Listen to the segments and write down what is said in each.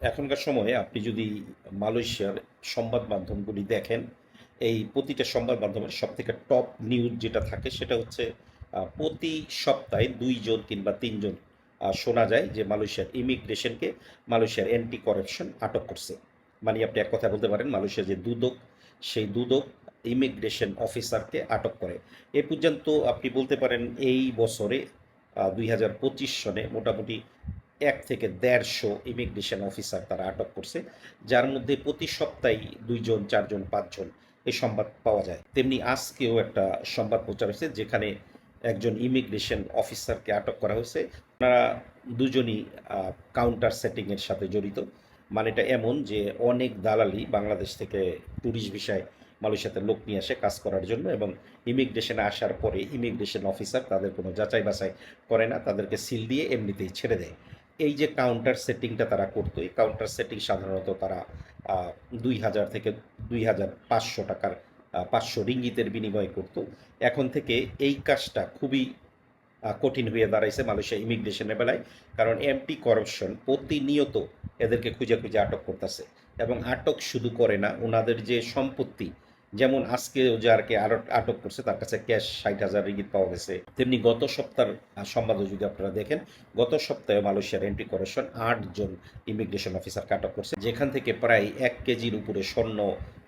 এখনকার সময়ে আপনি যদি মালয়েশিয়ার সংবাদ মাধ্যমগুলি দেখেন, এই প্রতিটা সংবাদ মাধ্যমের সব থেকে টপ নিউজ যেটা থাকে সেটা হচ্ছে প্রতি সপ্তাহে দুইজন কিংবা তিনজন শোনা যায় যে মালয়েশিয়ার ইমিগ্রেশনকে মালয়েশিয়ার অ্যান্টি করাপশন আটক করছে। মানে আপনি এক কথা বলতে পারেন, মালয়েশিয়ার যে দুদক, সেই দুদক ইমিগ্রেশন অফিসারকে আটক করে। এ পর্যন্ত আপনি বলতে পারেন এই বছরে দুই হাজার পঁচিশ সনে মোটামুটি এক থেকে দেড়শো ইমিগ্রেশন অফিসার তারা আটক করছে, যার মধ্যে প্রতি সপ্তাহে দুইজন, চারজন, পাঁচজন এই সংবাদ পাওয়া যায়। তেমনি আজকেও একটা সংবাদ প্রচার হয়েছে, যেখানে একজন ইমিগ্রেশন অফিসারকে আটক করা হয়েছে। ওনারা দুজনই কাউন্টার সেটিংয়ের সাথে জড়িত। মানে এটা এমন যে অনেক দালালি বাংলাদেশ থেকে ট্যুরিস্ট ভিসায় মালয়েশিয়াতে লোক নিয়ে আসে কাজ করার জন্য এবং ইমিগ্রেশনে আসার পরে ইমিগ্রেশন অফিসার তাদের কোনো যাচাই বাছাই করে না, তাদেরকে সিল দিয়ে এমনিতেই ছেড়ে দেয়। এই যে কাউন্টার সেটিংটা তারা করতো, এই কাউন্টার সেটিং সাধারণত তারা দুই হাজার থেকে দুই হাজার পাঁচশো টাকার পাঁচশো রিঙ্গিতের বিনিময় করতো। এখন থেকে এই কাজটা খুবই কঠিন হয়ে দাঁড়াইছে মালয়েশিয়া ইমিগ্রেশনের বেলায়, কারণ এমটি করাপশন প্রতিনিয়ত এদেরকে খুঁজে খুঁজে আটক করতেছে। এবং আটক শুধু করে না, ওনাদের যে সম্পত্তি যেমন আজকে যারকে আটক করছে, তার কাছে ক্যাশ ষাট হাজার রিঙ্গিত পাওয়া গেছে। তেমনি গত সপ্তাহের সংবাদও যদি আপনারা দেখেন, গত সপ্তাহে মালয়েশিয়ার এন্ট্রি করেশন আটজন ইমিগ্রেশন অফিসারকে আটক করছে, যেখান থেকে প্রায় এক কেজির উপরে স্বর্ণ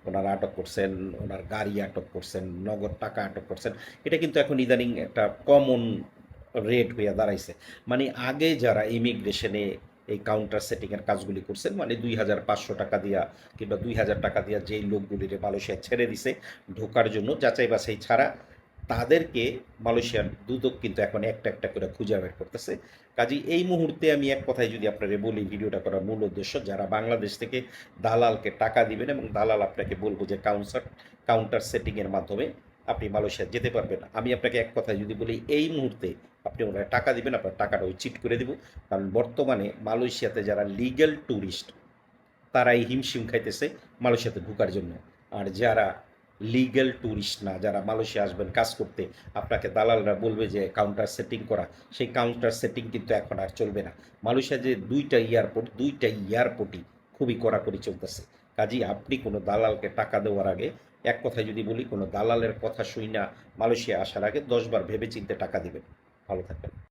ওনারা আটক করছেন, ওনার গাড়ি আটক করছেন, নগদ টাকা আটক করছেন। এটা কিন্তু এখন ইদানিং একটা কমন রেট হইয়া দাঁড়াইছে। মানে আগে যারা ইমিগ্রেশনে এই কাউন্টার সেটিংয়ের কাজগুলি করছেন। মানে দুই হাজার পাঁচশো টাকা দিয়া কিংবা দুই হাজার টাকা দিয়া যেই লোকগুলিরে মালয়েশিয়া ছেড়ে দিছে ঢোকার জন্য, যাচাই বাছাই ছাড়া তাদেরকে মালয়েশিয়ার দুদক কিন্তু এখন একটা একটা করে খুঁজে বের করতেছে। কাজেই এই মুহূর্তে আমি এক কথায় যদি আপনারা বলি, ভিডিওটা করার মূল উদ্দেশ্য যারা বাংলাদেশ থেকে দালালকে টাকা দিবেন এবং দালাল আপনাকে বলব যে কাউন্সার কাউন্টার সেটিংয়ের মাধ্যমে আপনি মালয়েশিয়া যেতে পারবেন। আমি আপনাকে এক কথায় যদি বলি, এই মুহূর্তে আপনি ওনারা টাকা দিবেন, আপনার টাকাটা ওই চিট করে দিব। কারণ বর্তমানে মালয়েশিয়াতে যারা লিগ্যাল ট্যুরিস্ট তারাই হিমশিম খাইতেছে মালয়েশিয়াতে ঢোকার জন্য। আর যারা লিগ্যাল ট্যুরিস্ট না, যারা মালয়েশিয়া আসবেন কাজ করতে, আপনাকে দালালরা বলবে যে কাউন্টার সেটিং করা। সেই কাউন্টার সেটিং কিন্তু এখন আর চলবে না। মালয়েশিয়া যে দুইটা এয়ারপোর্ট দুইটা এয়ারপোর্টই খুবই কড়াকড়ি চলতেছে। কাজেই আপনি কোনো দালালকে টাকা দেওয়ার আগে এক কথায় যদি বলি, কোনো দালালের কথা শুই না মালয়েশিয়া আসার আগে দশবার ভেবে চিনতে টাকা দিবেন। ভালো থাকবেন।